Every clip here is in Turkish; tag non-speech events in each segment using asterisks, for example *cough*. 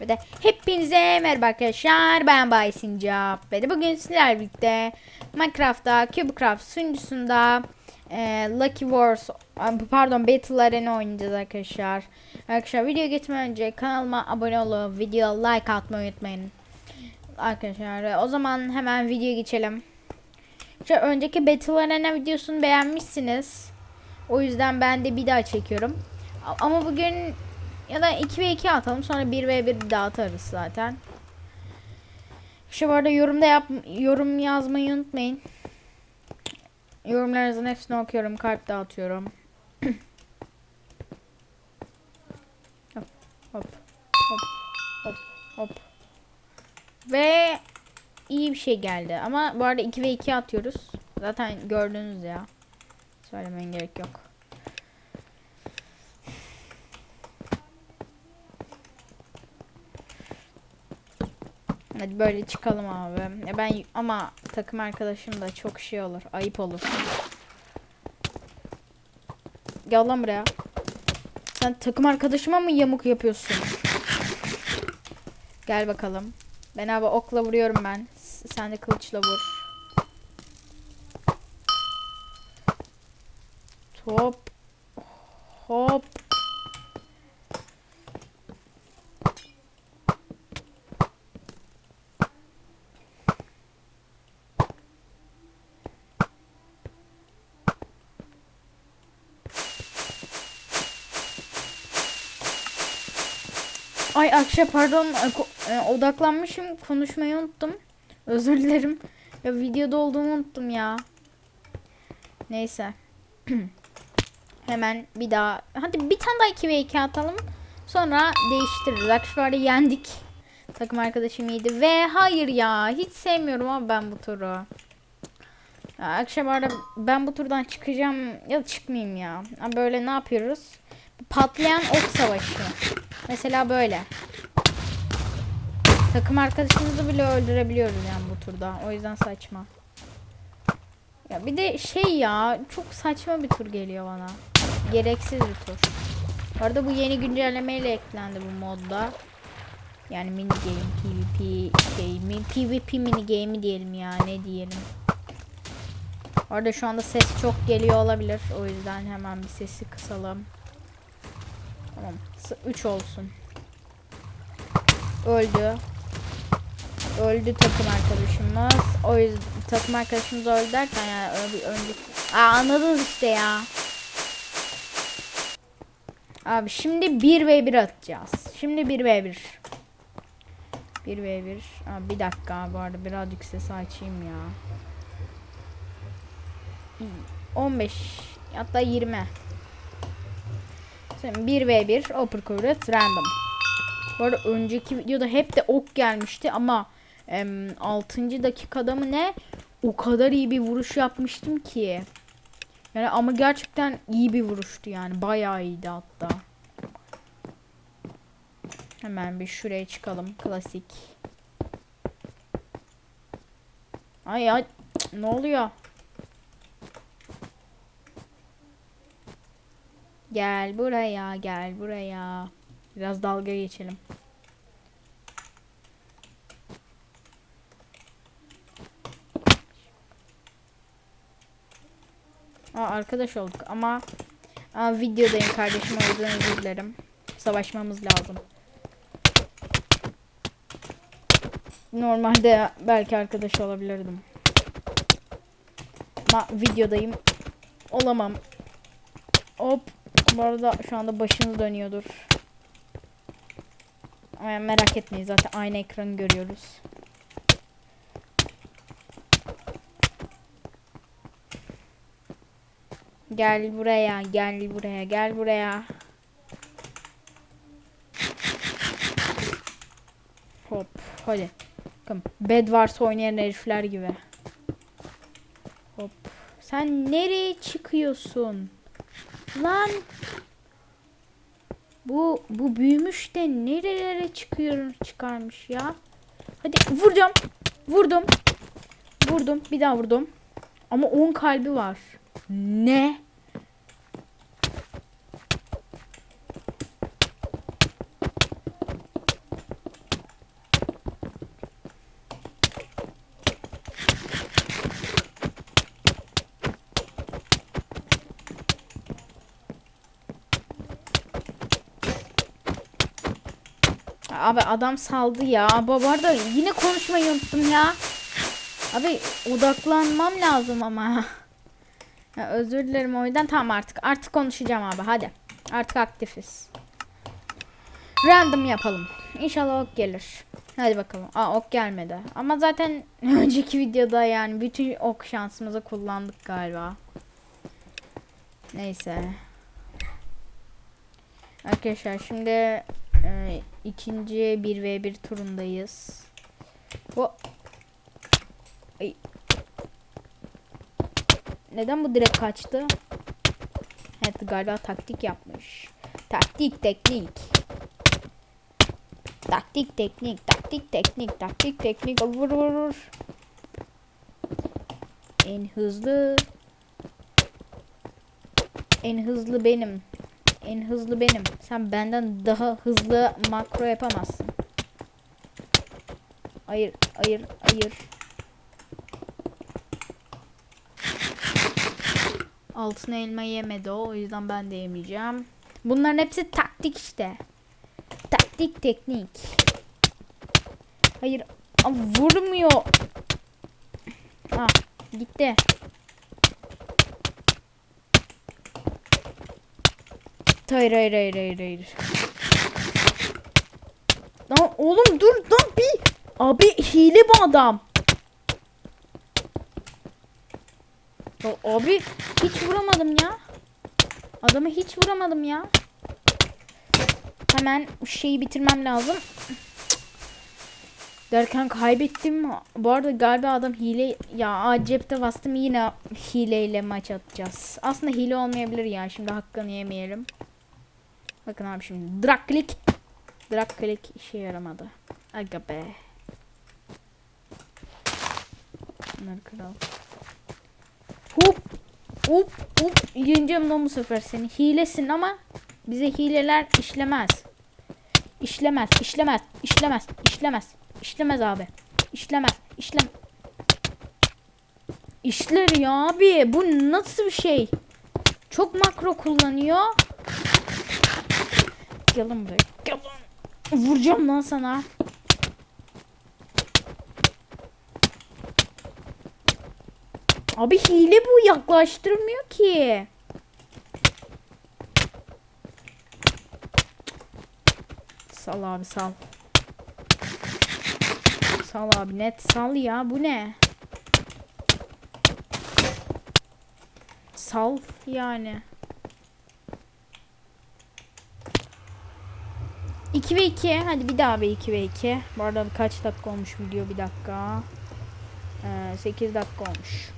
Ve de hepinize merhaba arkadaşlar. Ben Bay Sincap. Ve de bugün sizlerle birlikte Minecraft'ta Cubecraft sunucusunda e, Lucky Wars pardon Battle Arena oynayacağız arkadaşlar. Arkadaşlar video geçmeden önce kanalıma abone olup video like atmayı unutmayın. Arkadaşlar o zaman hemen videoya geçelim. İşte önceki Battle Arena videosunu beğenmişsiniz. O yüzden ben de bir daha çekiyorum. Ama bugün ya da 2 ve 2 atalım sonra 1 ve 1 daha atarız zaten. İşte bu arada yorumda yap yorum yazmayı unutmayın. Yorumlarınızın hepsini okuyorum. Kalp dağıtıyorum. *coughs* hop hop hop hop hop. Ve iyi bir şey geldi. Ama bu arada 2 ve 2 atıyoruz. Zaten gördünüz ya. Söylemeyin gerek yok. Hadi böyle çıkalım abi. Ya ben ama takım arkadaşım da çok şey olur. Ayıp olur. Gel lan buraya. Sen takım arkadaşıma mı yamuk yapıyorsun? Gel bakalım. Ben abi okla vuruyorum ben. Sen de kılıçla vur. Top. Hop. Ay Akşe pardon e, e, odaklanmışım konuşmayı unuttum. Özür dilerim. Ya videoda olduğumu unuttum ya. Neyse. *clears throat* Hemen bir daha. Hadi bir tane daha 2 ve 2 atalım. Sonra değiştiririz. Akşefar'ı yendik. Takım arkadaşım iyiydi. Ve hayır ya. Hiç sevmiyorum ama ben bu turu. Ya Akşefar'da ben bu turdan çıkacağım. Ya çıkmayayım ya. Böyle ne yapıyoruz? Patlayan ok savaşı. Mesela böyle. Takım arkadaşımızı bile öldürebiliyoruz yani bu turda. O yüzden saçma. Ya bir de şey ya çok saçma bir tur geliyor bana. Gereksiz bir tur. Bu arada bu yeni güncellemeyle eklendi bu modda. Yani mini game, PvP şey, mi, PvP mini game'i diyelim ya ne diyelim. Bu arada şu anda ses çok geliyor olabilir. O yüzden hemen bir sesi kısalım. Tamam. 3 olsun. Öldü. Öldü takım arkadaşımız. O yüzden takım arkadaşımız öldü derken yani önceki... Aa anladınız işte ya. Abi şimdi 1 v 1 atacağız. Şimdi 1 v 1. 1 v 1. Aa, bir dakika bu arada birazcık sesi açayım ya. 15 hatta 20. Şimdi 1 v 1 Upper Current Random. Bu arada önceki videoda hep de ok gelmişti ama em, 6. dakikada mı ne o kadar iyi bir vuruş yapmıştım ki. Yani ama gerçekten iyi bir vuruştu yani bayağı iyiydi hatta. Hemen bir şuraya çıkalım klasik. Ay ay ne oluyor? Gel buraya, gel buraya. Biraz dalga geçelim. Aa, arkadaş olduk ama aa, videodayım kardeşim o yüzden özür dilerim. Savaşmamız lazım. Normalde belki arkadaş olabilirdim. Ama videodayım. Olamam. Hop. Bu arada şu anda başınız dönüyordur. Ama merak etmeyin zaten aynı ekranı görüyoruz. Gel buraya, gel buraya, gel buraya. Hop, hadi. Bakın, bed varsa oynayan herifler gibi. Hop. Sen nereye çıkıyorsun? Lan. Bu bu büyümüş de nerelere çıkıyor çıkarmış ya. Hadi vuracağım. Vurdum. Vurdum. Bir daha vurdum. Ama 10 kalbi var. Ne? Abi adam saldı ya. Bu arada yine konuşmayı unuttum ya. Abi odaklanmam lazım ama. Ya, özür dilerim o yüzden tamam artık. Artık konuşacağım abi hadi. Artık aktifiz. Random yapalım. İnşallah ok gelir. Hadi bakalım. Aa ok gelmedi. Ama zaten *laughs* önceki videoda yani bütün ok şansımızı kullandık galiba. Neyse. Arkadaşlar şimdi e, ikinci 1v1 turundayız. Bu Ay. Neden bu direkt kaçtı? Evet galiba taktik yapmış. Taktik teknik. Taktik teknik, taktik teknik, taktik teknik. Vur vur vur. En hızlı. En hızlı benim. En hızlı benim. Sen benden daha hızlı makro yapamazsın. Hayır, hayır, hayır. Altın elma yemedi o. O yüzden ben de yemeyeceğim. Bunların hepsi taktik işte. Taktik teknik. Hayır. Aa, vurmuyor. Ah gitti. Hayır hayır hayır hayır hayır. Lan oğlum dur lan bir. Abi hile bu adam. Ya abi hiç vuramadım ya. Adamı hiç vuramadım ya. Hemen şeyi bitirmem lazım. Derken kaybettim. Bu arada galiba adam hile ya cepte bastım yine hileyle maç atacağız. Aslında hile olmayabilir ya. Şimdi hakkını yemeyelim. Bakın abi şimdi. Drag click işe yaramadı. Aga be. Bunları kıralım. Hop. Hop. Hop. Yeneceğim lan bu sefer seni. Hilesin ama bize hileler işlemez. İşlemez, işlemez, işlemez, işlemez. İşlemez abi. İşlemez, işlem. İşler ya abi. Bu nasıl bir şey? Çok makro kullanıyor. Gel lan buraya. Gel. Vuracağım lan sana. Abi hile bu yaklaştırmıyor ki. Sal abi sal. Sal abi net sal ya bu ne? Sal yani. 2 ve 2 hadi bir daha bir 2 ve 2 Bu arada kaç dakika olmuş video? Bir dakika. Ee, 8 dakika olmuş.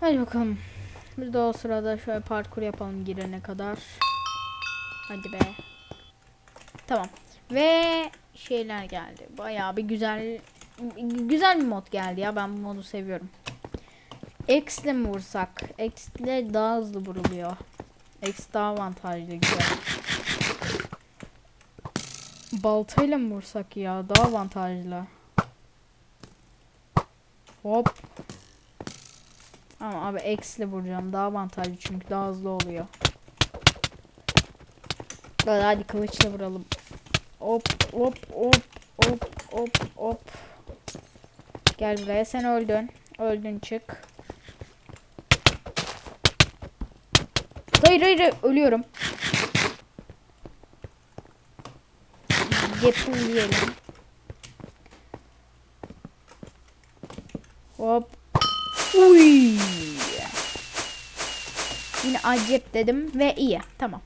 Hadi bakalım. Biz de o sırada şöyle parkur yapalım girene kadar. Hadi be. Tamam. Ve şeyler geldi. Bayağı bir güzel Güzel bir mod geldi ya. Ben bu modu seviyorum. X ile mi vursak? X ile daha hızlı vuruluyor. X daha avantajlı güzel. Baltayla mı vursak ya? Daha avantajlı. Hop. Ama abi X ile vuracağım. Daha avantajlı çünkü daha hızlı oluyor. Hadi, hadi kılıçla vuralım. Hop hop hop hop hop hop. Gel buraya sen öldün. Öldün çık. Hayır hayır hayır, ölüyorum. Yapılmayalım. Hop. Uy. Yine acep dedim ve iyi. Tamam.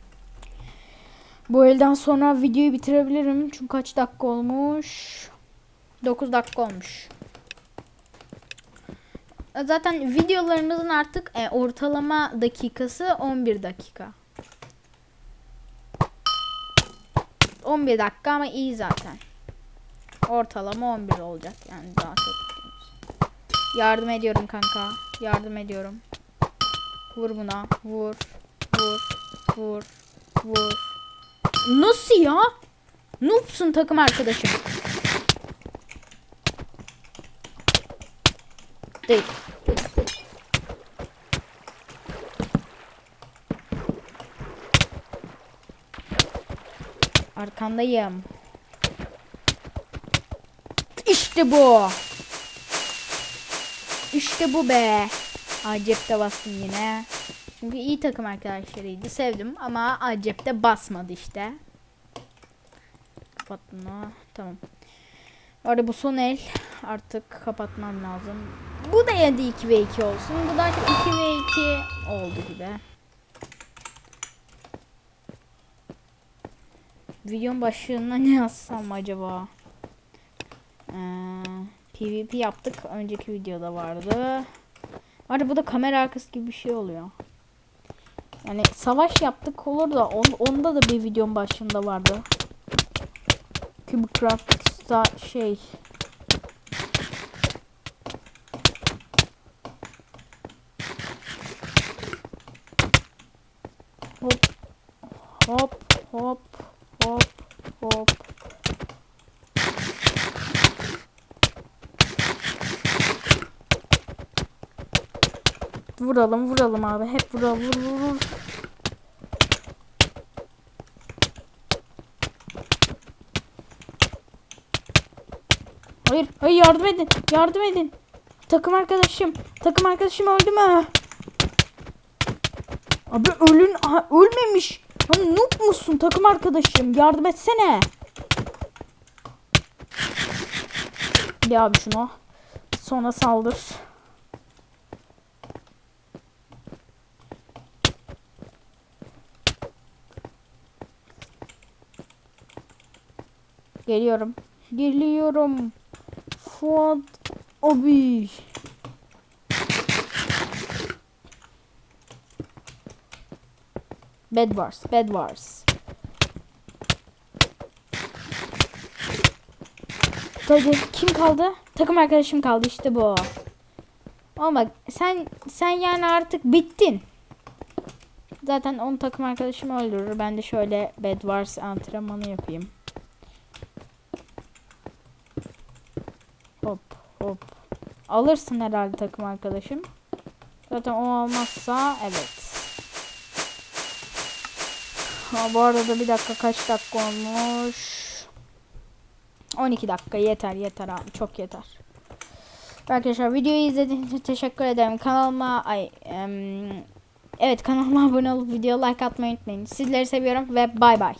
Bu elden sonra videoyu bitirebilirim. Çünkü kaç dakika olmuş? 9 dakika olmuş. Zaten videolarımızın artık e, ortalama dakikası 11 dakika. 11 dakika ama iyi zaten. Ortalama 11 olacak yani daha çok. Yardım ediyorum kanka. Yardım ediyorum. Vur buna. Vur. Vur. Vur. Vur. Nasıl ya? Noobsun takım arkadaşım. Değil. Arkandayım. İşte bu. İşte bu be. Acep'te bastım yine. Çünkü iyi takım arkadaşlarıydı. Sevdim ama Acep'te basmadı işte. Kapat bunu. Tamam. Orada bu son el. Artık kapatmam lazım. Bu da 7 2 ve 2 olsun. Bu da 2 ve 2 oldu gibi. Videonun başlığına ne yazsam acaba? Ee, PvP yaptık. Önceki videoda vardı. Var bu da kamera arkası gibi bir şey oluyor. Yani savaş yaptık olur da on, onda da bir videonun başında vardı. Cubecraft'ta şey Hop hop hop hop Vuralım vuralım abi hep vuralım vur vur vur. Hayır hayır yardım edin yardım edin. Takım arkadaşım takım arkadaşım öldü mü? Abi ölün Aha, ölmemiş. Lan noob musun takım arkadaşım yardım etsene. Ya abi şunu. Sonra saldır. Geliyorum. Geliyorum. Fuat abi. Bed Wars, Bed Wars. Hadi kim kaldı? Takım arkadaşım kaldı işte bu. Ama sen sen yani artık bittin. Zaten onun takım arkadaşımı öldürür. Ben de şöyle Bed Wars antrenmanı yapayım. Hop hop. Alırsın herhalde takım arkadaşım. Zaten o olmazsa evet. Ha, bu arada bir dakika kaç dakika olmuş? 12 dakika yeter yeter abi çok yeter. Arkadaşlar videoyu izlediğiniz için teşekkür ederim. Kanalıma ay em, evet kanalıma *laughs* abone olup video like atmayı unutmayın. Sizleri seviyorum ve bay bay.